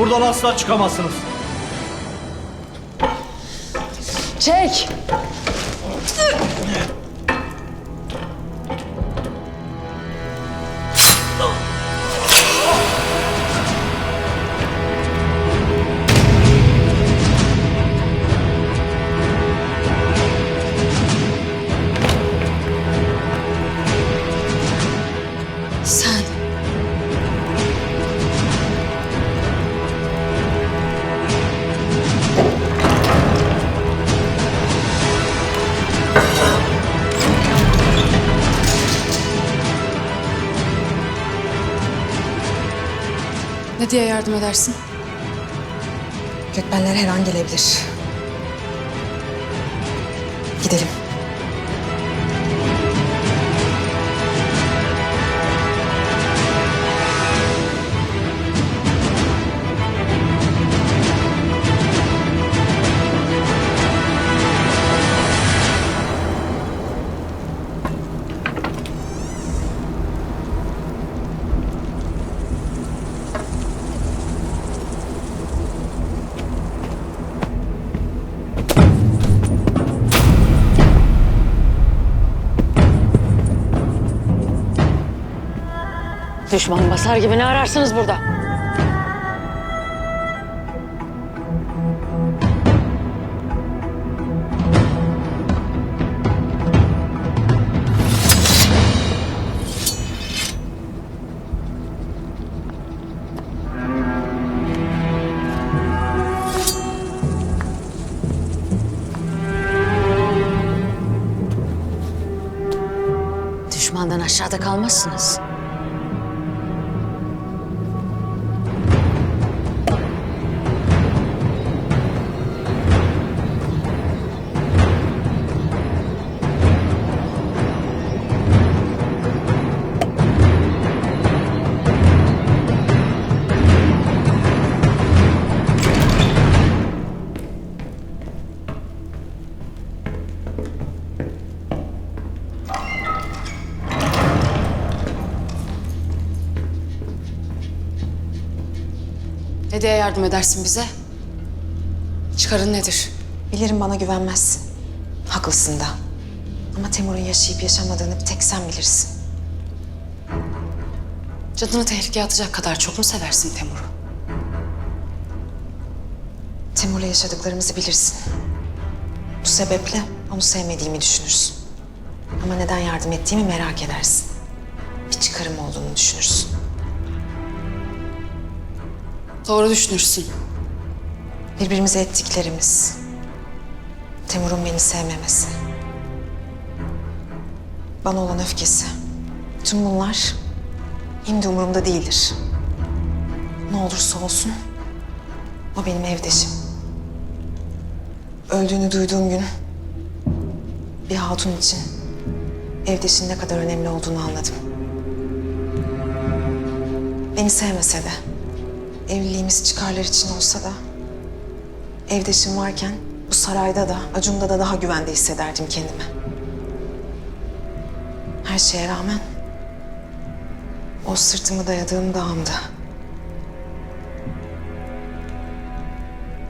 Buradan asla çıkamazsınız. Çek! Ne diye yardım edersin? Gökbenler her an gelebilir. Gidelim. Düşman basar gibi ne ararsınız burada? Düşmandan aşağıda kalmazsınız. Ne diye yardım edersin bize? Çıkarın nedir? Bilirim bana güvenmezsin. Haklısın da. Ama Temur'un yaşayıp yaşamadığını bir tek sen bilirsin. Canını tehlikeye atacak kadar çok mu seversin Temur'u? Temur'la yaşadıklarımızı bilirsin. Bu sebeple onu sevmediğimi düşünürsün. Ama neden yardım ettiğimi merak edersin. Bir çıkarım olduğunu düşünürsün. Doğru düşünürsün. Birbirimize ettiklerimiz. Temur'un beni sevmemesi. Bana olan öfkesi. Tüm bunlar şimdi umurumda değildir. Ne olursa olsun o benim evdeşim. Öldüğünü duyduğum gün bir hatun için evdeşin ne kadar önemli olduğunu anladım. Beni sevmese de, evliliğimiz çıkarlar için olsa da Evdeşim varken bu sarayda da, Acun'da da daha güvende hissederdim kendimi. Her şeye rağmen o sırtımı dayadığım dağımdı.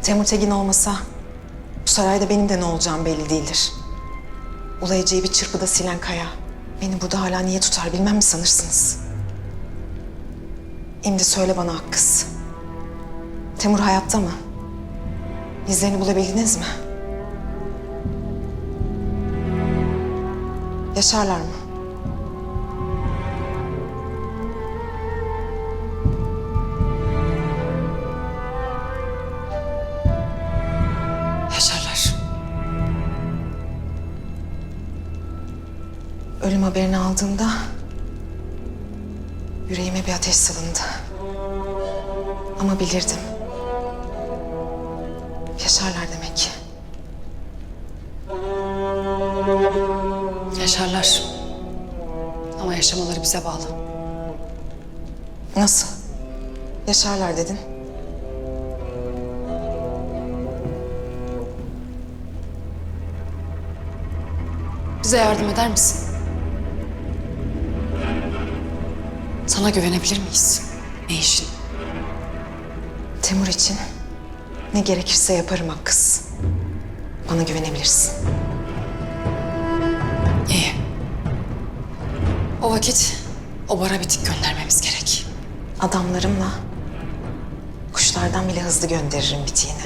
Temur Tegin olmasa bu sarayda benim de ne olacağım belli değildir. Ulayıcı'yı bir çırpıda silen kaya. Beni burada hala niye tutar bilmem mi sanırsınız? Şimdi söyle bana Hakkız. Temur hayatta mı? İzlerini bulabildiniz mi? Yaşarlar mı? Haberini aldığımda yüreğime bir ateş salındı. Ama bilirdim. Yaşarlar demek ki. Yaşarlar. Ama yaşamaları bize bağlı. Nasıl? Yaşarlar dedin. Bize yardım eder misin? Sana güvenebilir miyiz? Ne işin? Temur için ne gerekirse yaparım Hakkız. Bana güvenebilirsin. İyi. O vakit o bara bitik göndermemiz gerek. Adamlarımla kuşlardan bile hızlı gönderirim bitiğini.